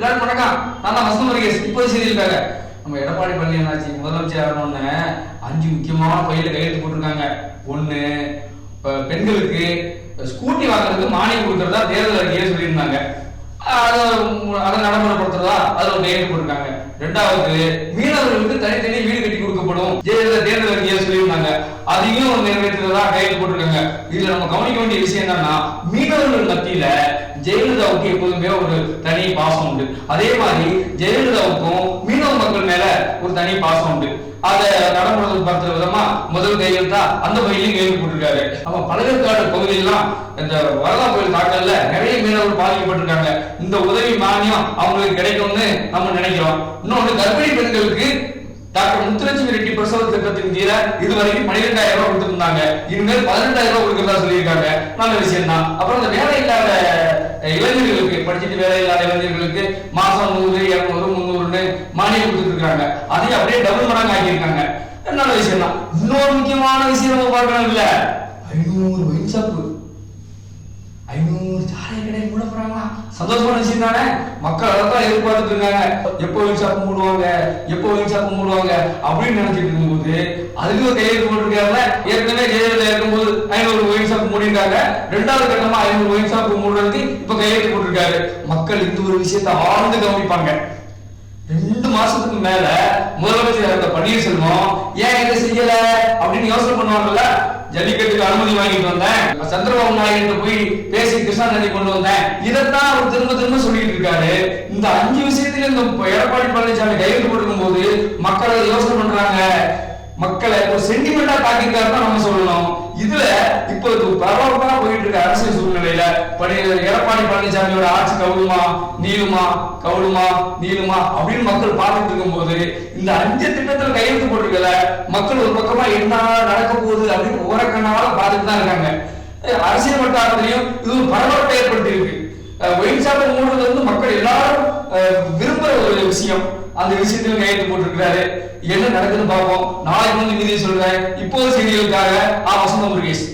எல்லாரும் வணக்கம் நான் தான் வசந்த முருகேஷ் இப்போ செய்திருக்காங்க நம்ம எடப்பாடி பழனிசாமி முதலமைச்சர் ஆகணும்னு அஞ்சு முக்கியமான பையில கையெழுத்து போட்டிருக்காங்க. ஒண்ணு பெண்களுக்கு ஸ்கூட்டி வாங்குறதுக்கு மானியம் கொடுக்கறதா தேர்தல் அறிக்கையே சொல்லியிருந்தாங்க. அதை அதை நடைமுறைப்படுத்துறதா அதுல ஒரு கையெழுத்து போட்டிருக்காங்க. ரெண்டாவது மீனவர்களுக்கு தனித்தனி வீடு கட்டி கொடுக்கப்படும். தேர்தல் அறிக்கையை சொல்லியிருந்தாங்க. அதையும் நிறைவேற்றுறதா கையில் போட்டிருக்காங்க. இதுல நம்ம கவனிக்க வேண்டிய விஷயம் என்னன்னா மீனவர்கள் மத்தியில ஜெயலலிதாவுக்கு எப்போதுமே ஒரு தனி பாசம் உண்டு. அதே மாதிரி ஜெயலலிதாவுக்கும் மீனவ மக்கள் மேல ஒரு தனி பாசம் உண்டு. அதை பார்த்த விதமா முதல் கையெழுத்தா அந்த பகுதியிலும் கேள்வி போட்டிருக்காரு. நம்ம பழகற்காடு பகுதியெல்லாம் இந்த வரலா கோயில் தாக்கல்ல நிறைய மீனவர்கள் பாதிக்கப்பட்டிருக்காங்க. இந்த உதவி மானியம் அவங்களுக்கு கிடைக்கும்னு நம்ம நினைக்கிறோம். இன்னொன்று கர்ப்பிணி பெண்களுக்கு டாக்டர் முத்துலட்சுமி ரெட்டி பிரசவ திட்டத்தின் கீழே இதுவரைக்கும் பன்னிரெண்டாயிரம் ரூபாய் கொடுத்திருந்தாங்க. இனிமேல் பதினெட்டாயிரம் ரூபாய் கொடுக்கறதா சொல்லியிருக்காங்க. நல்ல விஷயம் தான் அப்புறம் இந்த வேலை இல்லாத இளைஞர்களுக்கு படிச்சுட்டு வேலை இல்லாத இளைஞர்களுக்கு மாசம் நூறு இருநூறு முந்நூறுன்னு மானியம் கொடுத்துட்டு இருக்காங்க அதையும் அப்படியே டபுள் மடங்கு ஆக்கியிருக்காங்க. நல்ல விஷயம் தான் இன்னொரு முக்கியமான விஷயம் நம்ம பார்க்கணும் இல்ல. ஐநூறு வயசாப்பு ஐநூறு சாலை கடை மூட போறாங்களா சந்தோஷமான விஷயம் தானே மக்கள் அதான் எதிர்பார்த்துட்டு இருக்காங்க. எப்போ ஒயின் ஷாப் மூடுவாங்க? எப்போ ஒயின் ஷாப் மூடுவாங்க? அப்படின்னு நினைச்சிட்டு இருக்கும்போது அதுக்கு ஒரு கையெழுத்து போட்டிருக்காருல ஏற்கனவே ஜெயலலிதா இருக்கும்போது ஐநூறு ஒயின் ஷாப் மூடிருக்காங்க ரெண்டாவது கட்டமா ஐநூறு ஒயின் ஷாப் மூடுறதுக்கு இப்ப கையெழுத்து போட்டிருக்காரு. மக்கள் இந்த ஒரு விஷயத்தை ஆழ்ந்து கவனிப்பாங்க. ரெண்டு மாசத்துக்கு மேல முதலமைச்சர் பன்னீர்செல்வம் ஏன் இதை செய்யல? அப்படின்னு யோசனை பண்ணுவாங்கல்ல? ஜல்லிக்கட்டுக்கு அனுமதி வாங்கிட்டு வந்தேன். சந்திரபாபு நாயுடு போய் பேசி கிருஷ்ணா நதி கொண்டு வந்தேன். இதைத்தான் அவர் திரும்ப திரும்ப சொல்லிட்டு இருக்காரு. இந்த அஞ்சு விஷயத்துல இந்த எடப்பாடி பழனிசாமி கையெழுத்து போட்டிருக்கும் போது மக்களை யோசனை பண்றாங்க. மக்களை ஒரு சென்டிமெண்டா தாக்கிருக்காரு தான் நம்ம சொல்லணும் இதுல இப்போ இது பரபரப்பா போயிட்டு இருக்க அரசியல் சூழ்நிலையில படி எடப்பாடி பழனிசாமியோட ஆட்சி கவுளுமா நீளுமா கவுளுமா நீளுமா அப்படின்னு மக்கள் பார்த்துட்டு இருக்கும்போது இந்த அஞ்சு திட்டத்துல கையெழுத்து போட்டிருக்கல மக்கள் ஒரு பக்கமா என்ன நடக்க போகுது அப்படின்னு உரக்கண்ணால பார்த்துட்டு தான் இருக்காங்க. அரசியல் வட்டாரத்திலையும் இது ஒரு பரபரப்பை ஏற்படுத்தி இருக்கு ஒயின் மூடுறது வந்து மக்கள் எல்லாரும் விரும்புற ஒரு விஷயம். அந்த விஷயத்தில் கையெழுத்து போட்டிருக்கிறாரு. என்ன நடக்குதுன்னு பார்ப்போம். நாளைக்கு வந்து நீதி சொல்றேன். இப்போது செய்திகளுக்காக ஆ வசந்த முருகேஷ்.